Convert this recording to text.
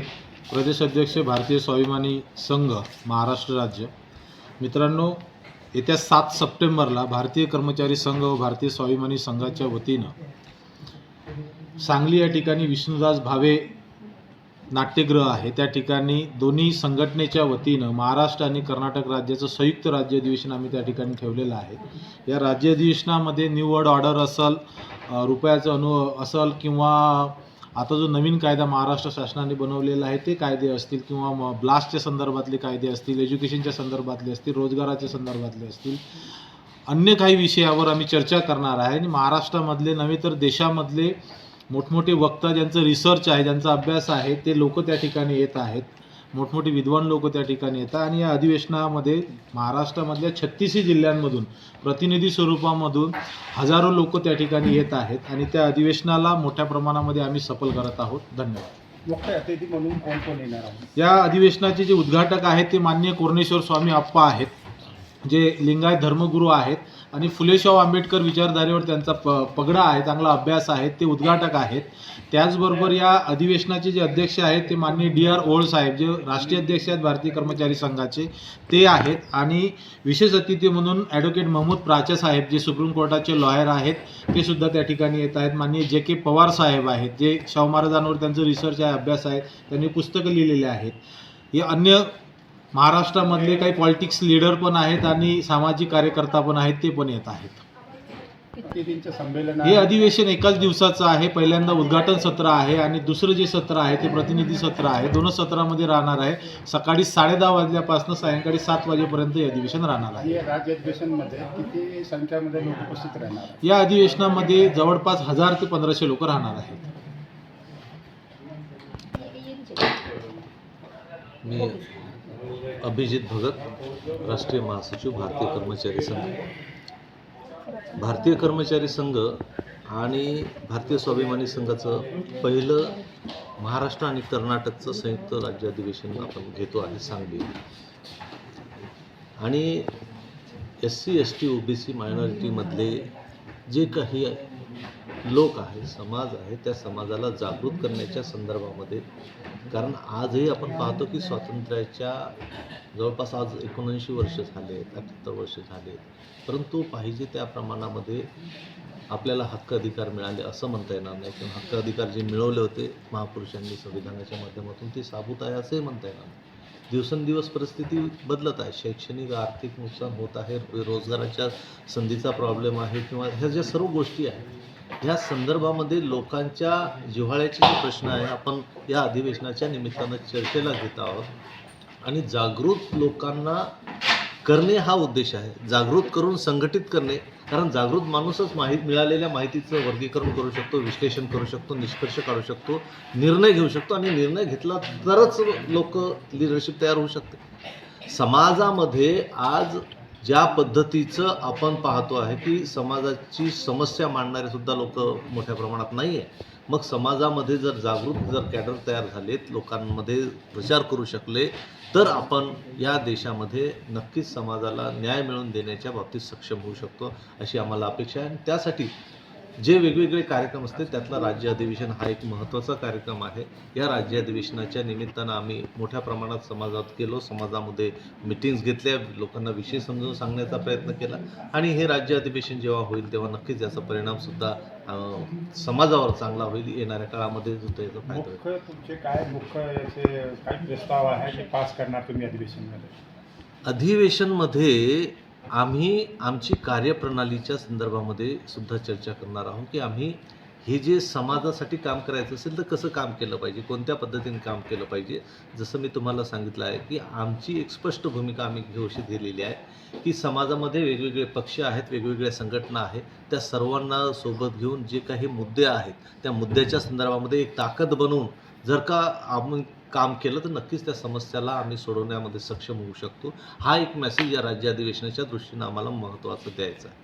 प्रदेश अध्यक्ष भारतीय स्वाभिमानी संघ महाराष्ट्र राज्य. मित्रांनो येत्या सात सप्टेंबरला भारतीय कर्मचारी संघ व भारतीय स्वाभिमानी संघाच्या वतीनं सांगली या ठिकाणी विष्णुदास भावे नाट्यगृह आहे. त्या ठिकाणी दोन्ही संघटनेच्या वतीनं महाराष्ट्र आणि कर्नाटक राज्याचं संयुक्त राज्य अधिवेशन आम्ही त्या ठिकाणी ठेवलेलं आहे. या राज्य अधिवेशनामध्ये न्यू ऑर्डर असल रुपयाचं अनु असल किंवा आता जो नवीन कायदा महाराष्ट्र शासनाने बनवलेला आहे ते कायदे असतील किंवा म ब्लास्टच्या संदर्भातले कायदे असतील एज्युकेशनच्या संदर्भातले असतील रोजगाराच्या संदर्भातले असतील अन्य काही विषयावर आम्ही चर्चा करणार आहे. आणि महाराष्ट्रामधले नव्हे तर देशामधले मोठमोठे वक्ता ज्यांचं रिसर्च आहे ज्यांचा अभ्यास आहे ते लोक त्या ठिकाणी येत आहेत. मोठमोठे विद्वान लोक त्या ठिकाणी येतात. आणि या अधिवेशनामध्ये महाराष्ट्रामधल्या छत्तीसही जिल्ह्यांमधून प्रतिनिधी स्वरूपामधून हजारो लोक त्या ठिकाणी येत आहेत. आणि त्या अधिवेशनाला मोठ्या प्रमाणामध्ये आम्ही सफल करत आहोत. धन्यवाद. म्हणून कोण कोण येणार आहे या अधिवेशनाचे जे उद्घाटक आहेत ते माननीय कोरणेश्वर स्वामी आप्पा आहेत. जे लिंगायत धर्मगुरू आहेत आणि फुलेशाह आंबेडकर विचारधारेवर त्यांचा प पगडा आहे चांगला अभ्यास आहे ते उद्घाटक आहेत. त्याचबरोबर या अधिवेशनाचे जे अध्यक्ष आहेत ते माननीय डी आर ओळ साहेब जे राष्ट्रीय अध्यक्ष आहेत भारतीय कर्मचारी संघाचे ते आहेत. आणि विशेष अतिथी म्हणून ॲडव्होकेट महमूद प्राचा साहेब जे सुप्रीम कोर्टाचे लॉयर आहेत ते सुद्धा त्या ठिकाणी येत आहेत. माननीय जे के पवार साहेब आहेत जे शाहू महाराजांवर त्यांचं रिसर्च आहे अभ्यास आहे त्यांनी पुस्तकं लिहिलेले आहेत. हे अन्य महाराष्ट्रामधले काही पॉलिटिक्स लीडर पण आहेत आणि सामाजिक कार्यकर्ता पण आहेत ते पण येत आहेत. हे अधिवेशन एकाच दिवसाचं आहे. पहिल्यांदा उद्घाटन सत्र आहे आणि दुसरं जे सत्र आहे ते प्रतिनिधी सत्र आहे. दोन सत्रामध्ये राहणार आहे. सकाळी साडेदहा वाजल्यापासून सायंकाळी सात वाजेपर्यंत हे अधिवेशन राहणार आहे. या राज्य अधिवेशनमध्ये किती संख्यामध्ये लोक उपस्थित राहणार? आहे या अधिवेशनामध्ये जवळपास हजार ते पंधराशे लोक राहणार आहेत. मी अभिजित भगत राष्ट्रीय महासचिव भारतीय कर्मचारी संघ. भारतीय कर्मचारी संघ आणि भारतीय स्वाभिमानी संघाचं पहिलं महाराष्ट्र आणि कर्नाटकचं संयुक्त राज्य अधिवेशन आपण घेतो आहे सांगली. आणि S C S T O B C मायनॉरिटीमधले जे काही लोक आहे समाज आहे त्या समाजाला जागृत करण्याच्या संदर्भामध्ये. कारण आजही आपण पाहतो की स्वातंत्र्याच्या जवळपास आज एकोणऐंशी वर्ष झाले अठ्ठ्याहत्तर वर्ष झाले परंतु पाहिजे त्या प्रमाणामध्ये आपल्याला हक्क अधिकार मिळाले असं म्हणता येणार नाही. किंवा हक्क अधिकार जे मिळवले होते महापुरुषांनी संविधानाच्या माध्यमातून ते साबूत आहे असंही म्हणता येणार नाही. दिवसेंदिवस परिस्थिती बदलत आहे. शैक्षणिक आर्थिक नुकसान होत आहे रोजगाराच्या संधीचा प्रॉब्लेम आहे किंवा ह्या ज्या सर्व गोष्टी आहेत ह्या संदर्भामध्ये लोकांच्या जिव्हाळ्याचे जे प्रश्न आहे आपण या अधिवेशनाच्या निमित्तानं चर्चेला घेत आहोत. आणि जागृत लोकांना करणे हा उद्देश आहे. जागृत करून संघटित करणे कारण जागृत माणूसच माहीत मिळालेल्या माहितीचं वर्गीकरण करू शकतो विश्लेषण करू शकतो निष्कर्ष काढू शकतो निर्णय घेऊ शकतो आणि निर्णय घेतला तरच लोक लिडरशिप तयार होऊ शकते. समाजामध्ये आज ज्या पद्धतीचं आपण पाहतो आहे की समाजाची समस्या मांडणारे सुद्धा लोक मोठ्या प्रमाणात नाही आहे मग समाजामध्ये जर जागृत जर कॅडर तयार झालेत लोकांमध्ये प्रचार करू शकले तर आपण या देशामध्ये नक्कीच समाजाला न्याय मिळवून देण्याच्या बाबतीत सक्षम होऊ शकतो अशी आम्हाला अपेक्षा आहे. आणि त्यासाठी जे वेगवेगळे कार्यक्रम असते त्यातला राज्य अधिवेशन हा एक महत्त्वाचा कार्यक्रम आहे. या राज्य अधिवेशनाच्या निमित्तानं आम्ही मोठ्या प्रमाणात समाजात गेलो. समाजामध्ये मिटिंग्स घेतल्या. लोकांना विषय समजून सांगण्याचा प्रयत्न केला. आणि हे राज्य अधिवेशन जेव्हा होईल तेव्हा नक्कीच याचा परिणामसुद्धा समाजावर चांगला होईल. येणाऱ्या काळामध्ये सुद्धा याचा फायदा होईल. तुमचे काय मुख्य याचे काय प्रस्ताव आहे जे पास करणार तुम्ही अधिवेशनमध्ये? अधिवेशनमध्ये आम्ही आमची कार्यप्रणालीच्या संदर्भामध्ये सुद्धा चर्चा करणार आहोत की आम्ही हे जे समाजासाठी काम करायचं असेल तर कसं काम केलं पाहिजे? कोणत्या पद्धतीने काम केलं पाहिजे? जसं मी तुम्हाला सांगितलं आहे की आमची एक स्पष्ट भूमिका आम्ही घोषित दिलेली आहे की समाजामध्ये वेगवेगळे पक्ष आहेत वेगवेगळ्या संघटना आहेत. त्या सर्वांना सोबत घेऊन जे काही मुद्दे आहेत त्या मुद्द्याच्या संदर्भामध्ये एक ताकद बनवून जर का आम्ही काम केलं तर नक्कीच त्या समस्याला आम्ही सोडवण्यामध्ये सक्षम होऊ शकतो. हा एक मेसेज या राज्य अधिवेशनाच्या दृष्टीनं आम्हाला महत्त्वाचं द्यायचा आहे.